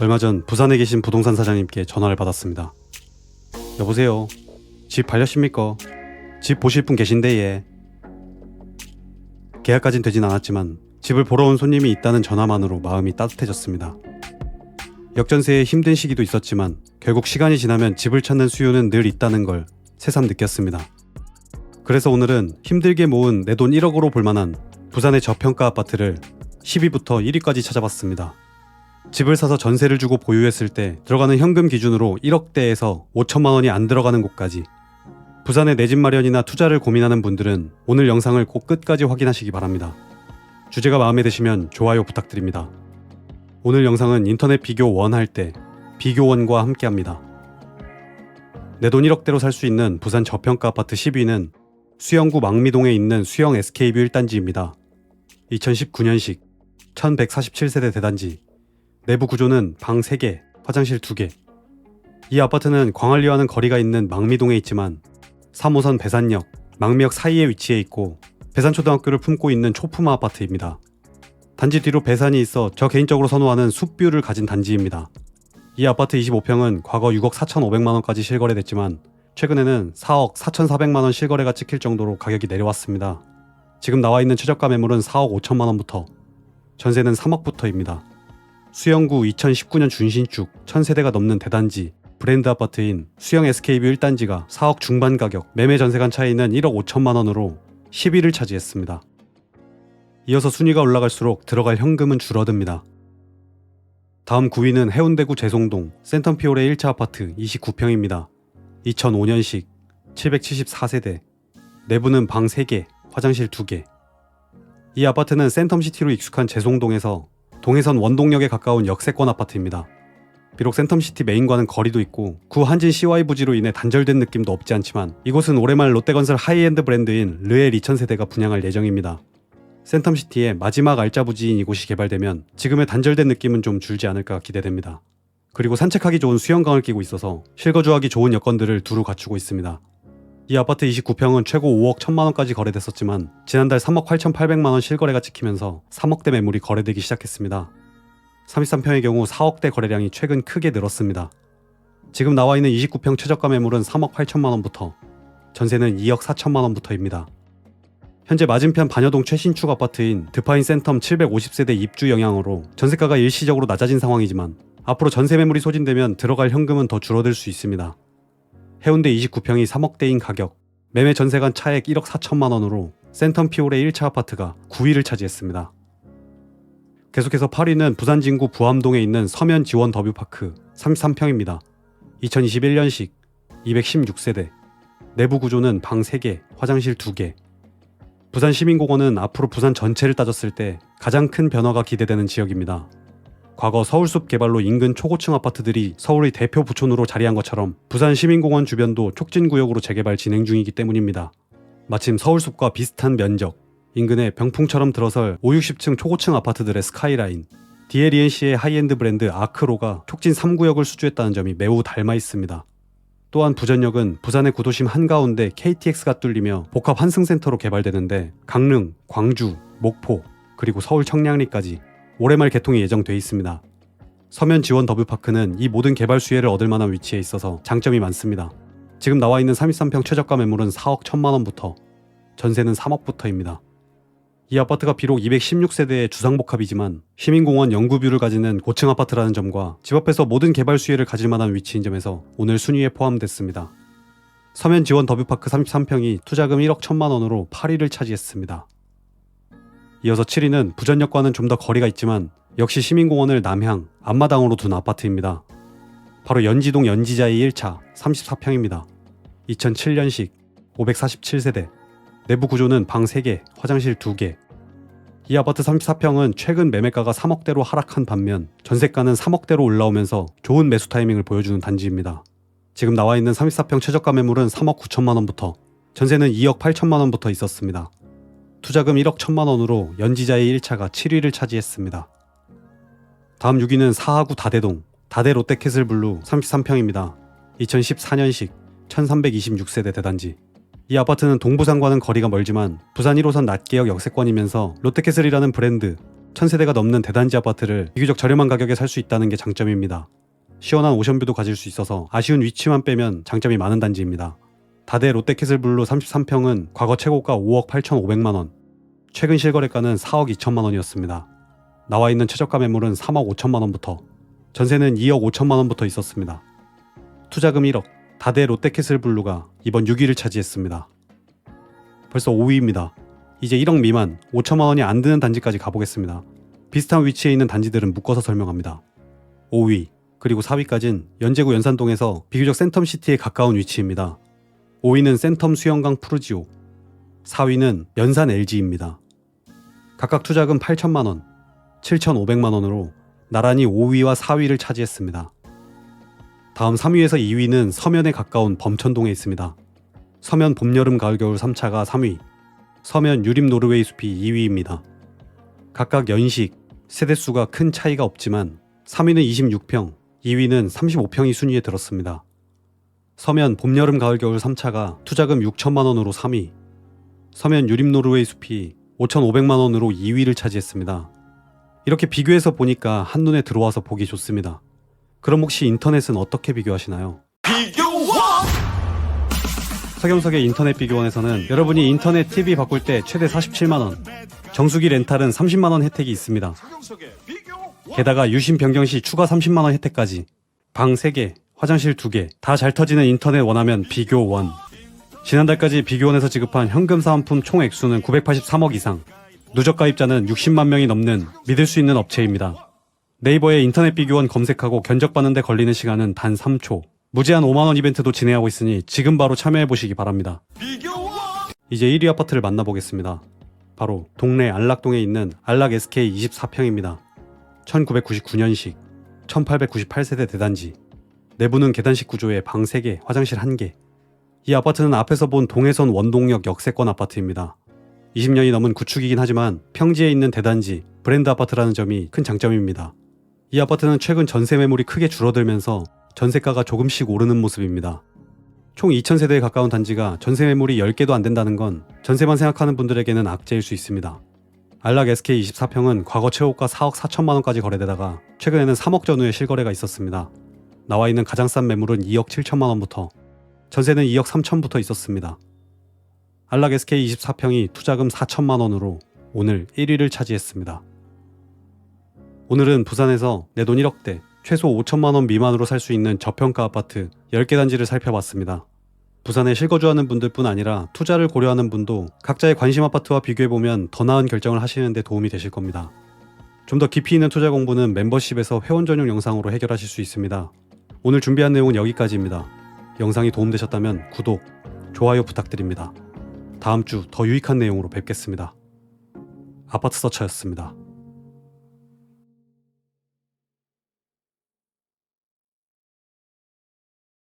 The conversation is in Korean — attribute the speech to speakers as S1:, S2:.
S1: 얼마 전 부산에 계신 부동산 사장님께 전화를 받았습니다. 여보세요. 집 팔렸습니까? 집 보실 분 계신데 예. 계약까진 되진 않았지만 집을 보러 온 손님이 있다는 전화만으로 마음이 따뜻해졌습니다. 역전세에 힘든 시기도 있었지만 결국 시간이 지나면 집을 찾는 수요는 늘 있다는 걸 새삼 느꼈습니다. 그래서 오늘은 힘들게 모은 내 돈 1억으로 볼만한 부산의 저평가 아파트를 10위부터 1위까지 찾아봤습니다. 집을 사서 전세를 주고 보유했을 때 들어가는 현금 기준으로 1억대에서 5천만 원이 안 들어가는 곳까지 부산의 내 집 마련이나 투자를 고민하는 분들은 오늘 영상을 꼭 끝까지 확인하시기 바랍니다. 주제가 마음에 드시면 좋아요 부탁드립니다. 오늘 영상은 인터넷 비교 원 할 때 비교원과 함께 합니다. 내 돈 1억대로 살 수 있는 부산 저평가 아파트 10위는 수영구 망미동에 있는 수영 SK뷰 1단지입니다. 2019년식 1147세대 대단지 내부 구조는 방 3개, 화장실 2개. 이 아파트는 광안리와는 거리가 있는 망미동에 있지만 3호선 배산역, 망미역 사이에 위치해 있고 배산초등학교를 품고 있는 초품화 아파트입니다. 단지 뒤로 배산이 있어 저 개인적으로 선호하는 숲뷰를 가진 단지입니다. 이 아파트 25평은 과거 6억 4,500만 원까지 실거래됐지만 최근에는 4억 4,400만 원 실거래가 찍힐 정도로 가격이 내려왔습니다. 지금 나와 있는 최저가 매물은 4억 5천만 원부터, 전세는 3억부터입니다. 수영구 2019년 준신축 1000세대가 넘는 대단지 브랜드 아파트인 수영 SK뷰 1단지가 4억 중반 가격, 매매 전세 간 차이는 1억 5천만 원으로 10위를 차지했습니다. 이어서 순위가 올라갈수록 들어갈 현금은 줄어듭니다. 다음 9위는 해운대구 제송동 센텀피올의 1차 아파트 29평입니다. 2005년식 774세대 내부는 방 3개, 화장실 2개 이 아파트는 센텀시티로 익숙한 제송동에서 동해선 원동역에 가까운 역세권 아파트입니다. 비록 센텀시티 메인과는 거리도 있고 구 한진 CY 부지로 인해 단절된 느낌도 없지 않지만 이곳은 올해말 롯데건설 하이엔드 브랜드인 르엘 2000 세대가 분양할 예정입니다. 센텀시티의 마지막 알짜 부지인 이곳이 개발되면 지금의 단절된 느낌은 좀 줄지 않을까 기대됩니다. 그리고 산책하기 좋은 수영강을 끼고 있어서 실거주하기 좋은 여건들을 두루 갖추고 있습니다. 이 아파트 29평은 최고 5억 1천만 원까지 거래됐었지만 지난달 3억 8,800만 원 실거래가 찍히면서 3억대 매물이 거래되기 시작했습니다. 33평의 경우 4억대 거래량이 최근 크게 늘었습니다. 지금 나와 있는 29평 최저가 매물은 3억 8천만 원부터 전세는 2억 4천만 원부터입니다. 현재 맞은편 반여동 최신축 아파트인 드파인 센텀 750세대 입주 영향으로 전세가가 일시적으로 낮아진 상황이지만 앞으로 전세 매물이 소진되면 들어갈 현금은 더 줄어들 수 있습니다. 해운대 29평이 3억대인 가격, 매매 전세간 차액 1억 4천만 원으로 센텀 피올의 1차 아파트가 9위를 차지했습니다. 계속해서 8위는 부산 진구 부암동에 있는 서면 지원 더뷰파크 33평입니다. 2021년식 216세대, 내부 구조는 방 3개, 화장실 2개. 부산 시민공원은 앞으로 부산 전체를 따졌을 때 가장 큰 변화가 기대되는 지역입니다. 과거 서울숲 개발로 인근 초고층 아파트들이 서울의 대표 부촌으로 자리한 것처럼 부산 시민공원 주변도 촉진구역으로 재개발 진행 중이기 때문입니다. 마침 서울숲과 비슷한 면적, 인근에 병풍처럼 들어설 5, 60층 초고층 아파트들의 스카이라인, DLENC의 하이엔드 브랜드 아크로가 촉진 3구역을 수주했다는 점이 매우 닮아 있습니다. 또한 부전역은 부산의 구도심 한가운데 KTX가 뚫리며 복합 환승센터로 개발되는데 강릉, 광주, 목포, 그리고 서울 청량리까지 올해 말 개통이 예정돼 있습니다. 서면 지원 더뷰파크는 이 모든 개발 수혜를 얻을 만한 위치에 있어서 장점이 많습니다. 지금 나와 있는 33평 최저가 매물은 4억 1천만 원부터, 전세는 3억부터입니다. 이 아파트가 비록 216세대의 주상복합이지만 시민공원 영구뷰를 가지는 고층 아파트라는 점과 집 앞에서 모든 개발 수혜를 가질 만한 위치인 점에서 오늘 순위에 포함됐습니다. 서면 지원 더뷰파크 33평이 투자금 1억 1천만 원으로 8위를 차지했습니다. 이어서 7위는 부전역과는 좀 더 거리가 있지만 역시 시민공원을 남향, 앞마당으로 둔 아파트입니다. 바로 연지동 연지자이 1차 34평입니다. 2007년식 547세대 내부 구조는 방 3개, 화장실 2개. 이 아파트 34평은 최근 매매가가 3억대로 하락한 반면 전세가는 3억대로 올라오면서 좋은 매수 타이밍을 보여주는 단지입니다. 지금 나와 있는 34평 최저가 매물은 3억 9천만 원부터 전세는 2억 8천만 원부터 있었습니다. 투자금 1억 1천만 원으로 연지자의 1차가 7위를 차지했습니다. 다음 6위는 사하구 다대동 다대 롯데캐슬 블루 33평입니다. 2014년식 1326세대 대단지 이 아파트는 동부산과는 거리가 멀지만 부산 1호선 낮개역 역세권이면서 롯데캐슬이라는 브랜드 1000세대가 넘는 대단지 아파트를 비교적 저렴한 가격에 살 수 있다는 게 장점입니다. 시원한 오션뷰도 가질 수 있어서 아쉬운 위치만 빼면 장점이 많은 단지입니다. 다대 롯데캐슬블루 33평은 과거 최고가 5억 8,500만 원, 최근 실거래가는 4억 2천만 원이었습니다. 나와 있는 최저가 매물은 3억 5천만 원부터, 전세는 2억 5천만 원부터 있었습니다. 투자금 1억, 다대 롯데캐슬블루가 이번 6위를 차지했습니다. 벌써 5위입니다. 이제 1억 미만 5천만 원이 안 드는 단지까지 가보겠습니다. 비슷한 위치에 있는 단지들은 묶어서 설명합니다. 5위 그리고 4위까진 연제구 연산동에서 비교적 센텀시티에 가까운 위치입니다. 5위는 센텀 수영강 푸르지오 4위는 연산 LG입니다. 각각 투자금 8천만 원, 7,500만 원으로 나란히 5위와 4위를 차지했습니다. 다음 3위에서 2위는 서면에 가까운 범천동에 있습니다. 서면 봄, 여름, 가을, 겨울 3차가 3위, 서면 유림 노르웨이 숲이 2위입니다. 각각 연식, 세대수가 큰 차이가 없지만 3위는 26평, 2위는 35평이 순위에 들었습니다. 서면 봄, 여름, 가을, 겨울 3차가 투자금 6천만 원으로 3위, 서면 유림 노르웨이 숲이 5,500만 원으로 2위를 차지했습니다. 이렇게 비교해서 보니까 한눈에 들어와서 보기 좋습니다. 그럼 혹시 인터넷은 어떻게 비교하시나요? 서경석의 인터넷 비교원에서는 여러분이 인터넷 TV 바꿀 때 최대 47만 원, 정수기 렌탈은 30만 원 혜택이 있습니다. 게다가 유심 변경 시 추가 30만 원 혜택까지 방 3개, 화장실 2개 다 잘 터지는 인터넷 원하면 비교 원 지난달까지 비교원에서 지급한 현금 사은품 총 액수는 983억 이상 누적 가입자는 60만 명이 넘는 믿을 수 있는 업체입니다. 네이버에 인터넷 비교원 검색하고 견적받는 데 걸리는 시간은 단 3초 무제한 5만원 이벤트도 진행하고 있으니 지금 바로 참여해보시기 바랍니다. 이제 1위 아파트를 만나보겠습니다. 바로 동래 안락동에 있는 안락 SK 24평입니다. 1999년식 1898세대 대단지 내부는 계단식 구조의 방 3개, 화장실 1개 이 아파트는 앞에서 본 동해선 원동역 역세권 아파트입니다. 20년이 넘은 구축이긴 하지만 평지에 있는 대단지, 브랜드 아파트라는 점이 큰 장점입니다. 이 아파트는 최근 전세 매물이 크게 줄어들면서 전세가가 조금씩 오르는 모습입니다. 총 2,000세대에 가까운 단지가 전세 매물이 10개도 안 된다는 건 전세만 생각하는 분들에게는 악재일 수 있습니다. 안락 SK 24평은 과거 최고가 4억 4천만 원까지 거래되다가 최근에는 3억 전후의 실거래가 있었습니다. 나와 있는 가장 싼 매물은 2억 7천만 원부터 전세는 2억 3천부터 있었습니다. 안락 SK 24평이 투자금 4천만 원으로 오늘 1위를 차지했습니다. 오늘은 부산에서 내 돈 1억대, 최소 5천만 원 미만으로 살 수 있는 저평가 아파트 10개 단지를 살펴봤습니다. 부산에 실거주하는 분들뿐 아니라 투자를 고려하는 분도 각자의 관심 아파트와 비교해보면 더 나은 결정을 하시는 데 도움이 되실 겁니다. 좀 더 깊이 있는 투자 공부는 멤버십에서 회원 전용 영상으로 해결하실 수 있습니다. 오늘 준비한 내용은 여기까지입니다. 영상이 도움되셨다면 구독, 좋아요 부탁드립니다. 다음 주 더 유익한 내용으로 뵙겠습니다. 아파트 서처였습니다.